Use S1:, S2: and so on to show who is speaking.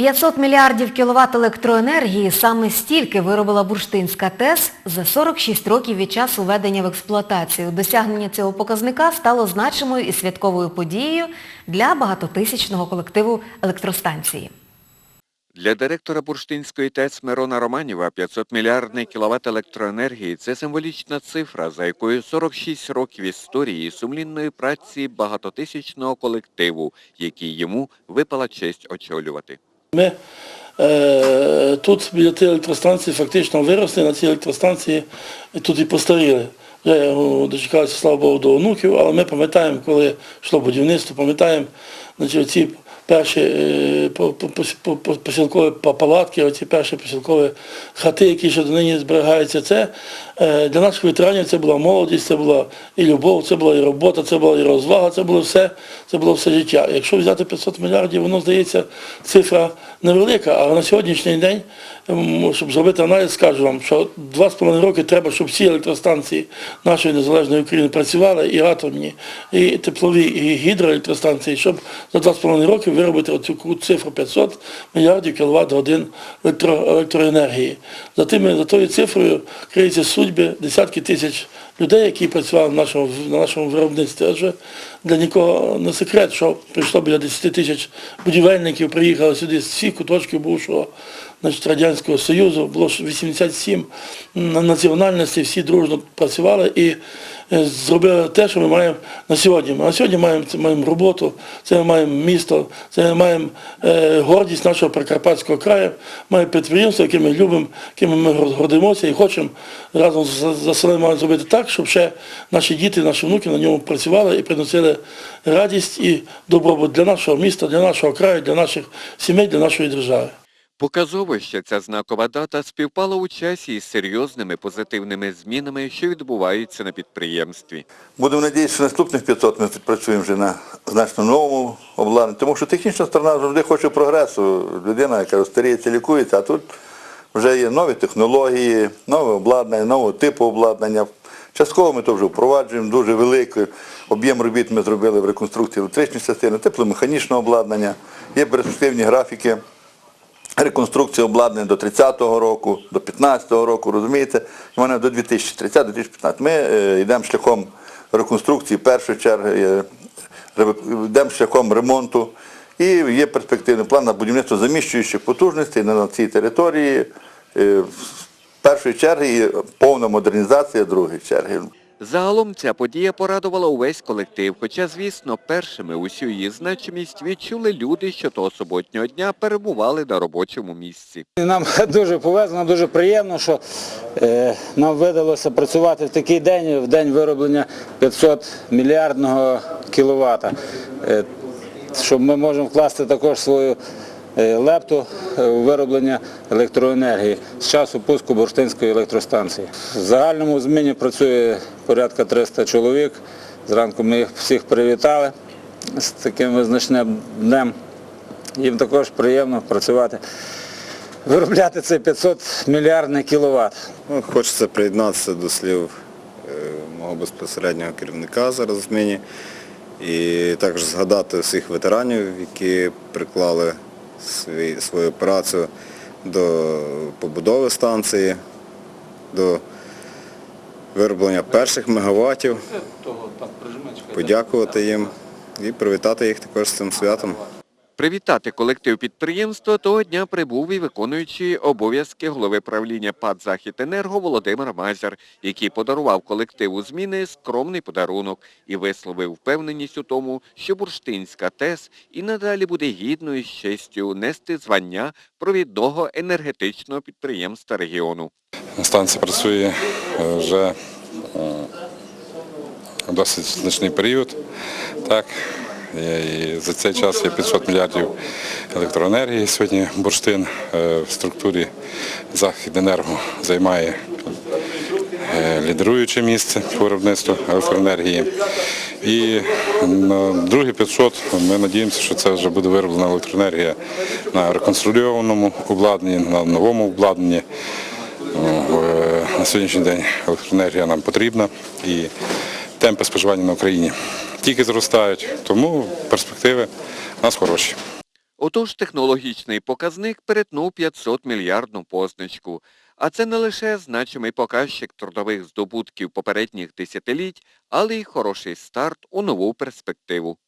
S1: 500 мільярдів кіловат електроенергії саме стільки виробила Бурштинська ТЕС за 46 років від часу введення в експлуатацію. Досягнення цього показника стало значимою і святковою подією для багатотисячного колективу електростанції.
S2: Для директора Бурштинської ТЕЦ Мирона Романіва 500-мільярдний кіловат електроенергії – це символічна цифра, за якою 46 років історії сумлінної праці багатотисячного колективу, який йому випала честь очолювати.
S3: Ми е, тут біля цієї електростанції фактично виросли, на цій електростанції тут і постаріли. Вже ну, дочекалися, слава Богу, до онуків, але ми пам'ятаємо, коли йшло будівництво, пам'ятаємо ці перші е, по- по- по- по- посілкові палатки, оці перші посілкові хати, які ще донині зберігаються. Це е, для наших ветеранів це була молодість, це була і любов, це була і робота, це була і розвага, це було все, це було все життя. Якщо взяти 500 мільярдів, воно здається цифра невелика, але на сьогоднішній день, щоб зробити аналіз, скажу вам, що 2,5 роки треба, щоб всі електростанції нашої незалежної України працювали, і атомні, і теплові, і гідроелектростанції, щоб за 2,5 роки виробити оцю цифру 500 мільярдів кіловат годин електро, електроенергії. За тими за тою цифрою криються судьби десятки тисяч людей, які працювали в нашому, на нашому виробництві. Адже для нікого не секрет, що прийшло біля 10 тисяч будівельників, приїхали сюди з всіх куточків бувшого значить, Радянського Союзу, було 87 на- національностей, всі дружно працювали і е, зробили те, що ми маємо на сьогодні. Ми на сьогодні маємо, це маємо роботу, це ми маємо місто, це ми маємо е, гордість нашого Прикарпатського краю, маємо підприємство, яке ми любимо, якими ми гордимося і хочемо разом з заселенням зробити так, щоб ще наші діти, наші внуки на ньому працювали і приносили радість і добробут для нашого міста, для нашого краю, для наших сімей, для нашої держави.
S2: Показово, що ця знакова дата співпала у часі із серйозними позитивними змінами, що відбуваються на підприємстві.
S4: Будемо надіятися, що наступних 500 ми відпрацюємо вже на значно новому обладнанні, тому що технічна сторона завжди хоче прогресу. Людина, яка старіється, лікується, а тут вже є нові технології, нове обладнання, нового типу обладнання. Частково ми то вже впроваджуємо, дуже великий об'єм робіт ми зробили в реконструкції електричної частини, тепломеханічного обладнання, є перспективні графіки реконструкція обладнання до 30-го року, до 15-го року, розумієте, і мене до 2030-2015. Ми е, йдемо шляхом реконструкції першої черги, е, йдемо шляхом ремонту. І є перспективний план на будівництво заміщуючих потужностей на цій території е, першої черги і повна модернізація другої черги.
S2: Загалом ця подія порадувала увесь колектив, хоча, звісно, першими усю її значимість відчули люди, що того суботнього дня перебували на робочому місці.
S5: Нам дуже повезло, нам дуже приємно, що е, нам видалося працювати в такий день, в день вироблення 500 мільярдного кіловата. Е, щоб ми можемо вкласти також свою лепту е, вироблення електроенергії з часу пуску Бурштинської електростанції. В загальному зміні працює порядка 300 чоловік. Зранку ми їх всіх привітали з таким визначним днем. Їм також приємно працювати виробляти цей 500 мільярдний кіловат.
S6: Ну, Хочеться приєднатися до слів е, мого безпосереднього керівника зараз в зміні і також згадати всіх ветеранів, які приклали свій, свою працю до побудови станції, до вироблення перших мегаваттів, подякувати їм і привітати їх також з цим святом.
S2: Привітати колектив підприємства того дня прибув і виконуючий обов'язки голови правління ПАД «Західенерго» Володимир Мазяр, який подарував колективу зміни скромний подарунок і висловив впевненість у тому, що Бурштинська ТЕС і надалі буде гідною з честю нести звання провідного енергетичного підприємства регіону.
S7: Станція працює е, вже е, досить значний період. І за цей час є 500 мільярдів електроенергії. Сьогодні бурштин е, в структурі Західенерго займає е, лідеруюче місце по виробництву електроенергії. І на другі 500 ми надіємося, що це вже буде вироблена електроенергія на реконструйованому обладнанні, на новому обладнанні. Е, На сьогоднішній день електроенергія нам потрібна і темпи споживання на Україні тільки зростають, тому перспективи у нас хороші.
S2: Отож технологічний показник перетнув 500 мільярдну позначку. А це не лише значимий показчик трудових здобутків попередніх десятиліть, але й хороший старт у нову перспективу.